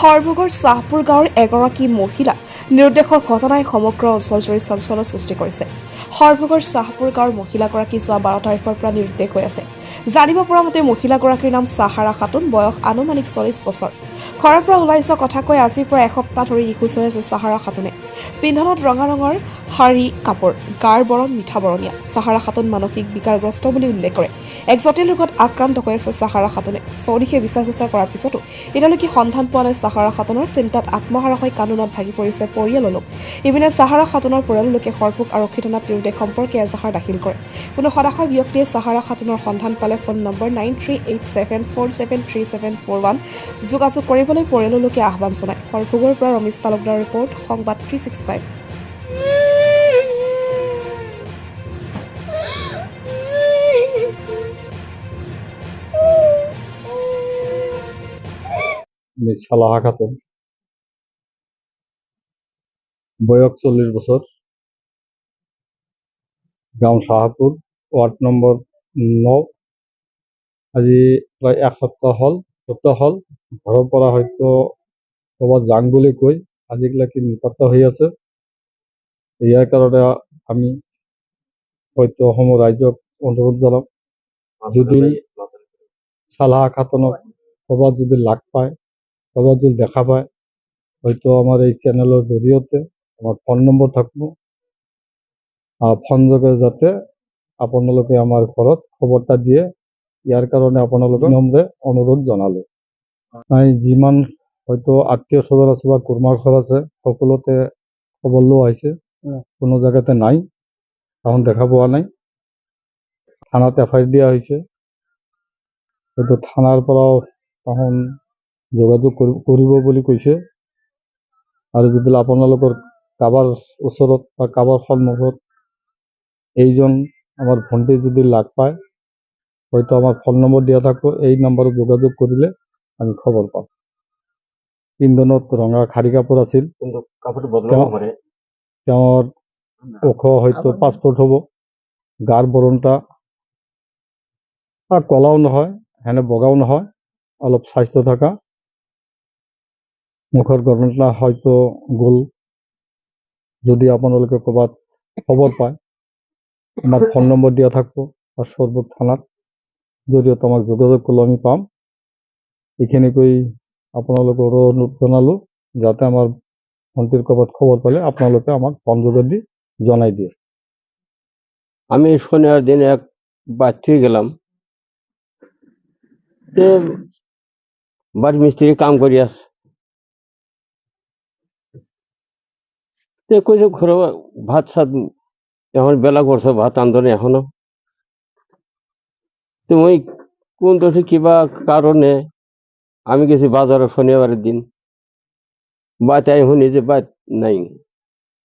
সৰভোগৰ চাহপুৰ গাঁৱৰ এগৰাকী মহিলা নিৰুদ্দেশৰ ঘটনাই সমগ্ৰ অঞ্চলজুৰি চাঞ্চলৰ সৃষ্টি কৰিছে। সৰভোগৰ চাহপুৰ গাঁৱৰ মহিলাগৰাকী যোৱা বাৰ তাৰিখৰ পৰা নিৰুদ্দেশ হৈ আছে। জানিব পৰা মতে মহিলাগৰাকীৰ নাম চাহাৰা খাতুন বয়স আনুমানিক চল্লিছ বছৰ। ঘৰৰ পৰা ওলাই যোৱা কথা কৈ আজিৰ পৰা এসপ্তাহ ধৰি নিখোজ হৈ আছে চাহাৰা খাতুনে। পিন্ধনত ৰঙা ৰঙৰ শাৰী কাপোৰ গাৰ বৰণ মিঠা বৰণীয়া চাহাৰা খাতুন মানসিক বিকাৰগ্ৰস্ত বুলি উল্লেখ কৰে। এক জটিল ৰোগত আক্ৰান্ত হৈ আছে চাহাৰা খাতুনে চৌদিশে বিচাৰ খোচাৰ কৰাৰ পিছতো এতিয়ালৈকে সন্ধান পোৱা নাই চাহাৰা খাতুনৰ চিন্তাত আত্মহাৰা হৈ কান্দোনত ভাগি পৰিছে পৰিয়ালৰ লোক। ইপিনে চাহাৰা খাতুনৰ পৰিয়ালৰ লোকে আৰক্ষী থানাত নিৰুদ্দেশ সম্পৰ্কে এজাহাৰ দাখিল কৰে। কোনো সদাশয় ব্যক্তিয়ে চাহাৰা খাতুনৰ সন্ধান পালে phone number nine three eight seven four seven three seven four one যোগাযোগ কৰিবলৈ পৰিয়ালৰ লোকে আহ্বান জনায়। সৰভোগৰ পৰা ৰমেশ তালুকদাৰ ৰিপৰ্ট সংবাদ থ্ৰী বয়স চল্লিশ বছর। গাঁও শাহপুর, ওয়ার্ড নম্বৰ ন। আজি প্ৰায় এক সপ্তাহ হ'ল সপ্তাহ হ'ল। ঘৰৰ পৰা হয়তো ক'ৰবাত যাং বুলি কৈ আজিলৈকে নিপাত্তা হৈ আছে। ইয়াৰ কাৰণে আমি হয়তো অসমৰ ৰাইজক অনুৰোধ জনাম যদি চালাহা খাতুনক ক'ৰবাত যদি লাগ পায় ক'ৰবাত যদি দেখা পায় হয়তো আমাৰ এই চেনেলৰ জৰিয়তে আমাৰ ফোন নম্বৰ থাকিব। আহ, ফোন যোগে যাতে আপোনালোকে আমাৰ ঘৰত খবৰটা দিয়ে ইয়াৰ কাৰণে আপোনালোকে নম্ৰে অনুৰোধ জনালো। নাই যিমান হয়তো আত্মীয় স্বজন আছে বা কুৰ্মাৰ ঘৰ আছে সকলোতে খবৰ লোৱা হৈছে। কোনো জেগাতে নাই তাহোন দেখা পোৱা নাই। থানাত এফ আই আৰ দিয়া হৈছে। হয়তো থানাৰ পৰাও তাহোন যোগাযোগ কৰি- কৰিব বুলি কৈছে। আৰু যদি আপোনালোকৰ কাৰোবাৰ ওচৰত বা কাৰোবাৰ সন্মুখত এইজন আমাৰ ভণ্টি যদি লাগ পায় হয়তো আমাৰ ফোন নম্বৰ দিয়া থাকিব এই নম্বৰত যোগাযোগ কৰিলে আমি খবৰ পাম। ইন্ধনত ৰঙা খাৰী কাপোৰ আছিল। কিন্তু কাপোৰটো বদলাব পাৰে তেওঁৰ ওখ হয়তো পাঁচ ফুট হ'ব। গাৰ বৰণটা কলাও নহয় হেনে বগাও নহয় অলপ স্বাস্থ্য থকা। মুখৰ গৰণটা হয়তো গোল। যদি আপোনালোকে ক'ৰবাত খবৰ পায় আমাৰ ফোন নম্বৰ দিয়া থাকিব বা সৰ্বত থানাত। যদিও আমাক যোগাযোগ কৰিলে আমি পাম। এইখিনি কৈ আপোনালোকৰ অনুৰোধ জনালোঁ যাতে আমাৰ ভণ্টিৰ ক'ৰবাত খবৰ পালে আপোনালোকে আমাক ফোন যোগেদি জনাই দিয়ে। আমি শনিবার দিন এক বাড়তে গেলাম। বাড়ি মিস্ত্রি কাম করি তে কইছে ঘরে ভাত সাত এখন বেলা করছে, ভাত আন্দোলন এখনও। তো ওই কোন দোষে কিবা কারণে আমি গেছি বাজারে শনিবারের দিন। বাতে আমি শুনি যে বাত নাই।